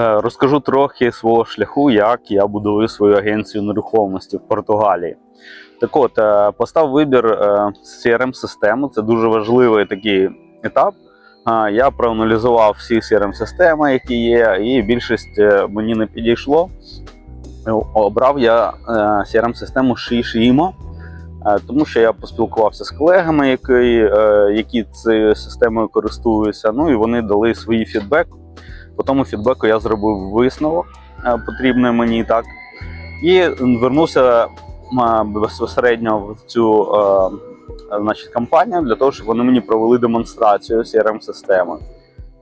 Е, Розкажу трохи свого шляху, як я будую свою агенцію нерухомості в Португалії. Так от, е, постав вибір crm систему це дуже важливий такий етап. Е, Я проаналізував всі crm системи які є, і більшість е, мені не підійшло. Е, Обрав я crm систему Shishimo, е, тому що я поспілкувався з колегами, які, е, цією системою користуються. Ну і вони дали свій фідбек. По тому фідбеку я зробив висновок е, потрібний мені так. І вернувся безпосередньо в цю е, значить, компанію для того, щоб вони мені провели демонстрацію CRM-системи.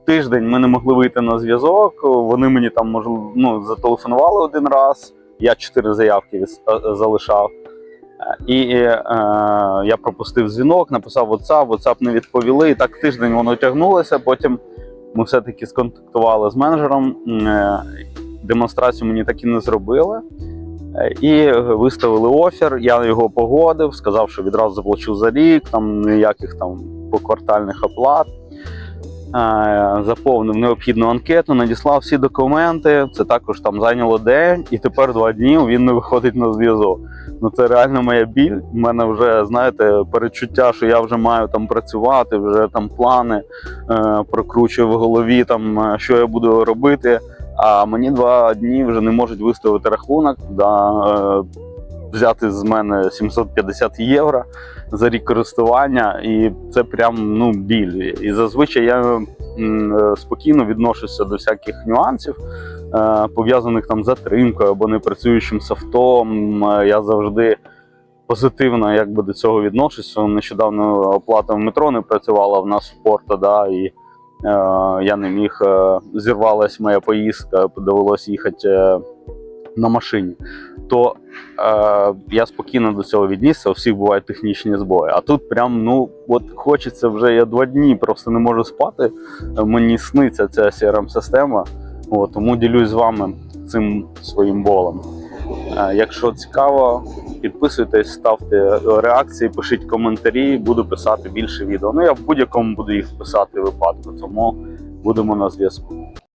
Тиждень ми не могли вийти на зв'язок. Вони мені там можливо, ну, зателефонували один раз. Я чотири заявки е, залишав. Е, І е, я пропустив дзвінок, написав WhatsApp, WhatsApp не відповіли. І так тиждень воно тягнулося. Потім ми все-таки сконтактували з менеджером. е, Демонстрацію мені так і не зробили. Е, І виставили офер. Я його погодив, сказав, що відразу заплачу за рік, там ніяких там поквартальних оплат. Е, Заповнив необхідну анкету, надіслав всі документи. Це також там зайняло день, і тепер два дні він не виходить на зв'язок. Ну це реально моя біль. У мене вже знаєте перечуття, що я вже маю там працювати, вже там плани е, прокручую в голові, там е, що я буду робити. А мені два дні вже не можуть виставити рахунок, да, е, взяти з мене 750 євро за рік користування, і це прям ну біль. І зазвичай я е, спокійно відношуся до всяких нюансів, е, пов'язаних там з затримкою або непрацюючим софтом. Е, Я завжди позитивно якби до цього відношуся. Нещодавно оплата в метро не працювала в нас в Порто, да, і е, я не міг, е, зірвалась моя поїздка, довелося їхати на машині. То е, я спокійно до цього віднісся, у всіх бувають технічні збої. А тут прям ну от хочеться вже я два дні, просто не можу спати. Мені сниться ця CRM-система. От, тому ділюсь з вами цим своїм болем. Е, якщо цікаво, підписуйтесь, ставте реакції, пишіть коментарі, буду писати більше відео. Ну я в будь-якому буду їх писати випадку, тому будемо на зв'язку.